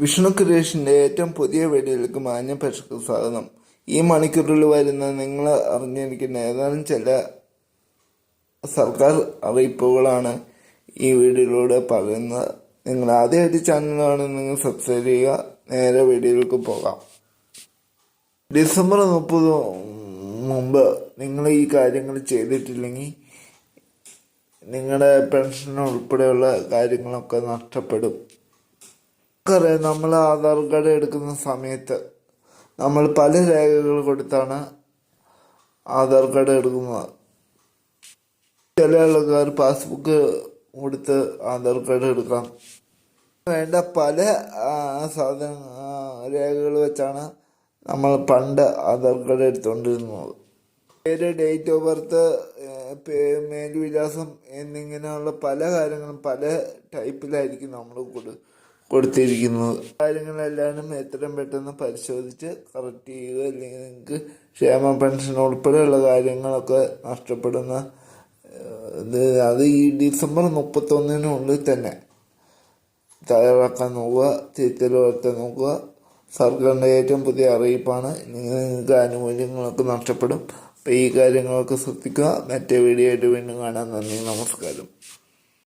വിഷ്ണു ക്രിയേഷന്റെ ഏറ്റവും പുതിയ വീഡിയോയിലേക്ക് മാന്യ പ്രേക്ഷകർക്ക് സ്വാഗതം. ഈ മണിക്കൂറിൽ വരുന്ന നിങ്ങൾ അറിഞ്ഞിരിക്കുന്ന ഏതാനും ചില സർക്കാർ അറിയിപ്പുകളാണ് ഈ വീഡിയോയിലൂടെ പറയുന്നത്. നിങ്ങൾ ആദ്യമായിട്ട് ചാനലാണ് നിങ്ങൾ സബ്സ്ക്രൈബ് ചെയ്യുക. നേരെ വീഡിയോയിലേക്ക് പോകാം. ഡിസംബർ മുപ്പത് മുമ്പ് നിങ്ങൾ ഈ കാര്യങ്ങൾ ചെയ്തിട്ടില്ലെങ്കിൽ നിങ്ങളുടെ പെൻഷൻ ഉൾപ്പെടെയുള്ള കാര്യങ്ങളൊക്കെ നഷ്ടപ്പെടും. നമുക്കറിയാം നമ്മൾ ആധാർ കാർഡ് എടുക്കുന്ന സമയത്ത് നമ്മൾ പല രേഖകൾ കൊടുത്താണ് ആധാർ കാർഡ് എടുക്കുന്നത്. ചില ആൾക്കാർ പാസ്ബുക്ക് കൊടുത്ത് ആധാർ കാർഡ് എടുക്കാം. വേണ്ട പല സാധന രേഖകൾ വെച്ചാണ് നമ്മൾ പണ്ട് ആധാർ കാർഡ് എടുത്തുകൊണ്ടിരുന്നത് പേര് ഡേറ്റ് ഓഫ് ബർത്ത് മേൽവിലാസം എന്നിങ്ങനെയുള്ള പല കാര്യങ്ങളും പല ടൈപ്പിലായിരിക്കും നമ്മൾ കൊടു കൊടുത്തിരിക്കുന്നത് കാര്യങ്ങളെല്ലാം എത്രയും പെട്ടെന്ന് പരിശോധിച്ച് കറക്റ്റ് ചെയ്യുക അല്ലെങ്കിൽ നിങ്ങൾക്ക് ക്ഷേമ പെൻഷൻ ഉൾപ്പെടെയുള്ള കാര്യങ്ങളൊക്കെ നഷ്ടപ്പെടുന്ന ഇത് അത് ഈ ഡിസംബർ മുപ്പത്തൊന്നിനുള്ളിൽ തന്നെ തയ്യാറാക്കാൻ നോക്കുക തിരുത്തൽ വരുത്താൻ നോക്കുക. സർക്കാരിന്റെ ഏറ്റവും പുതിയ അറിയിപ്പാണ് നിങ്ങൾക്ക് ആനുകൂല്യങ്ങളൊക്കെ നഷ്ടപ്പെടും. അപ്പോൾ ഈ കാര്യങ്ങളൊക്കെ ശ്രദ്ധിക്കുക. മറ്റേ വീഡിയോ ആയിട്ട് വീണ്ടും കാണാൻ നന്ദി നമസ്കാരം.